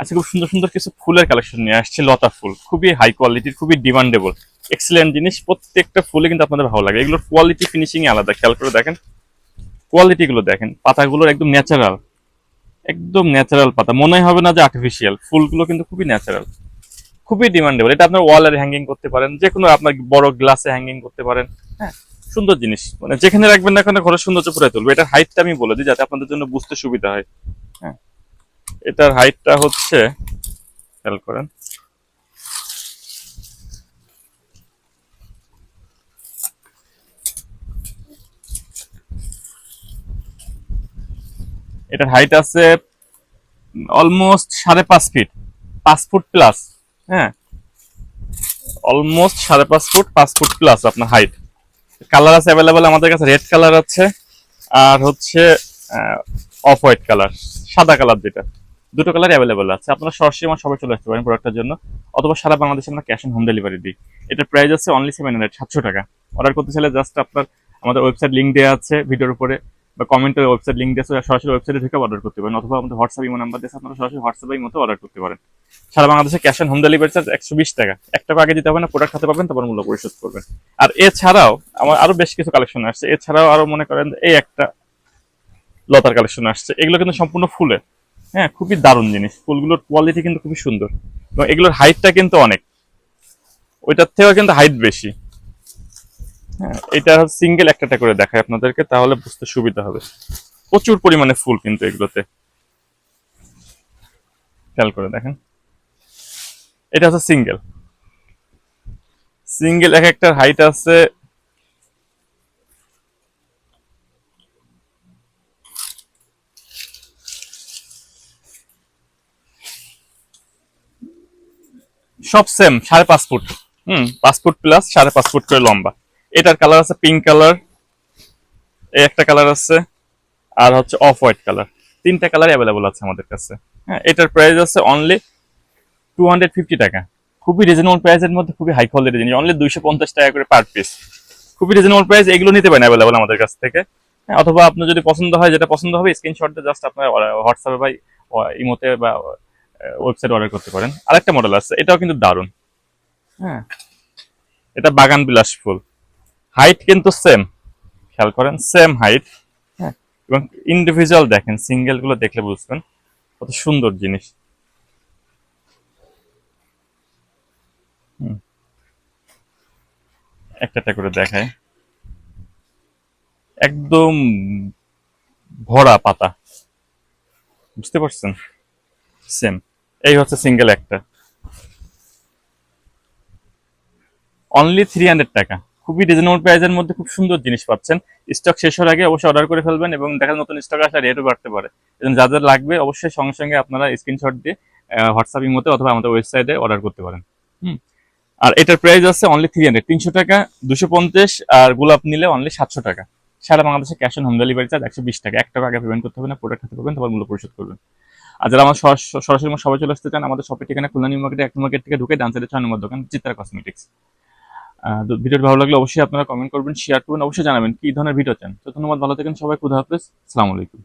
আজকে খুব সুন্দর সুন্দর কিছু ফুলের কালেকশন নিয়ে আসছে, লতা ফুল। খুবই হাই কোয়ালিটির খুবই ডিমান্ডেবল এক্সিলেন্ট জিনিস, প্রত্যেকটা ফুলে কিন্তু আপনাদের ভালো লাগে। এগুলোর কোয়ালিটি ফিনিশিং আলাদা, খেয়াল করে দেখেন। কোয়ালিটি গুলো দেখেন, পাতাগুলোর একদম ন্যাচারাল একদম ন্যাচারাল পাতা। মনে হবে না যে আর্টিফিশিয়াল ফুলগুলো কিন্তু খুবই ন্যাচারাল খুবই ডিমান্ডেবল এটা আপনার ওয়ালের হ্যাঙ্গিং করতে পারেন যে কোনো আপনার বড় গ্লাসে হ্যাঙ্গিং করতে পারেন। হ্যাঁ সুন্দর জিনিস। মানে যেখানে রাখবেন না কেন, ঘরের সৌন্দর্য ফুটে তুলবে। এটার হাইটটা আমি বলে দিই, যাতে আপনাদের জন্য বুঝতে সুবিধা হ্যাঁ। এটার হাইটটা হচ্ছে, খেয়াল করেন। এটার হাইট আছে অলমোস্ট সাড়ে পাঁচ ফিট, পাঁচ ফুট প্লাস হ্যাঁ। অলমোস্ট সাড়ে পাঁচ ফুট পাঁচ ফুট প্লাস আপনার হাইট। কালার আছে অ্যাভেলেবেল, আমাদের কাছে রেড কালার আছে, আর হচ্ছে অফ হোয়াইট কালার, সাদা কালার যেটা। দুটো কালার অ্যাভেলেবেল আছে। আপনারা সরাসরি আমার সবাই চলে আসতে পারেন প্রোডাক্টের জন্য। অথবা সারা বাংলাদেশে আমরা ক্যাশ অন হোম ডেলিভারি দিই। এটার প্রাইস আছে অনলি সেভেন হান্ড্রেড সাতশো টাকা। অর্ডার করতে চাইলে জাস্ট আপনার আমাদের ওয়েবসাইট লিঙ্ক দেওয়া আছে ভিডিওর উপরে। বা কমেন্টে ওয়েবসাইট লিঙ্ক দিয়ে আছে, সরাসরি ওয়েবসাইটে ঢুকে অর্ডার করতে পারেন। অথবা আমাদের হোয়াটসঅ্যাপ ইমো নাম্বার দিয়ে আপনারা সরাসরি হোয়াটসঅ্যাপের মতো অর্ডার করতে পারেন। সারা বাংলাদেশে cash on home delivery charge একশো বিশ টাকা। এক টাকা আগে দিতে হবে না প্রোডাক্ট হাতে পাবেন তারপর মূল্য পরিশোধ করবেন। আর এছাড়াও আমার আরও বেশ কিছু কালেকশন আসছে। এছাড়াও আরও মনে করেন এই একটা লতার কালেকশন আসছে। এগুলো কিন্তু সম্পূর্ণ ফুলের হ্যাঁ খুবই দারুণ জিনিস। ফুলগুলোর কোয়ালিটি কিন্তু খুবই সুন্দর। এবং এগুলোর হাইটটা কিন্তু অনেক। ওইটার থেকেও কিন্তু হাইট বেশি। হ্যাঁ এটা সিঙ্গেল একটা করে দেখায় আপনাদেরকে, তাহলে বুঝতে সুবিধা হবে। প্রচুর পরিমাণে ফুল কিন্তু এগুলোতে। খেয়াল করে দেখেন। এটা হচ্ছে সিঙ্গেল সিঙ্গেল এক একটার হাইট আছে সব সেম সাড়ে পাঁচ ফুট। হুম পাঁচ ফুট প্লাস সাড়ে পাঁচ ফুট করে লম্বা। এটার কালার আছে পিঙ্ক কালার এই একটা কালার আছে আর হচ্ছে অফ হোয়াইট কালার তিনটা কালার অ্যাভেলেবল আছে আমাদের কাছে। হ্যাঁ এটার প্রাইস আছে অনলি টু হান্ড্রেড ফিফটি টাকা। খুবই রিজনেবল প্রাইসের মধ্যে খুবই হাই কোয়ালিটি জিনিস। অনলি দুইশো পঞ্চাশ টাকা করে পার পিস খুবই রিজনেবল প্রাইস এগুলো নিতে পারেন অ্যাভেলেবল আমাদের কাছ থেকে। হ্যাঁ, অথবা আপনার যদি পছন্দ হয় যেটা পছন্দ হবে স্ক্রিনশট দিয়ে জাস্ট আপনার হোয়াটসঅ্যাপে বা ইমোতে বা ওয়েবসাইট অর্ডার করতে পারেন। আরেকটা মডেল আছে এটাও কিন্তু দারুণ। হ্যাঁ এটা বাগান বিলাস ফুল। হাইট কিন্তু সেম খেয়াল করেন সেম হাইট হ্যাঁ। এবং ইন্ডিভিজুয়াল দেখেন সিঙ্গেলগুলো দেখলে বুঝবেন কত সুন্দর জিনিস। একটা একটা করে দেখায় একদম ভরা পাতা। বুঝতে পারছেন? সেম এই হচ্ছে সিঙ্গেল একটা। অনলি থ্রি হান্ড্রেড টাকা। খুবই রিজনেবল প্রাইসের মধ্যে খুব সুন্দর জিনিস পাচ্ছেন। স্টক শেষ হওয়ার আগে অবশ্যই অর্ডার করে ফেলবেন এবং দেখা নতুন স্টক আসলে রেটও বাড়তে পারে। এবং যাদের লাগবে অবশ্যই সঙ্গে সঙ্গে আপনারা স্ক্রিনশট দিয়ে হোয়াটসঅ্যাপ ইমোতে অথবা আমাদের ওয়েবসাইটে অর্ডার করতে পারেন। হুম। আর এটার প্রাইস আছে অনলি থ্রি হান্ড্রেড তিনশো টাকা, দুশো পঞ্চাশ আর গোলাপ নিলে অনলি সাতশো টাকা। সারা বাংলাদেশে cash on home delivery charge একশো বিশ টাকা। এক টাকা আগে পেমেন্ট করতে হবে না প্রোডাক্ট হাতে পাবেন, তারপর মূল্য পরিশোধ করবেন। আর যারা আমার সরাসরি সবাই চলে আসতে চান, আমাদের শপের ঠিকানা খুলনা নিউ মার্কেটে এক মার্কেট থেকে ঢুকে ডান সাইডে ছয় নম্বর দোকান চিত্রা কসমেটিক্স ভিডিওটি ভালো লাগলে অবশ্যই আপনারা কমেন্ট করবেন শেয়ার করবেন, অবশ্যই জানাবেন কি ধরনের ভিডিও চান। তো ধন্যবাদ, ভালো থাকেন সবাই, খুদা হাফেজ আলাইকুম।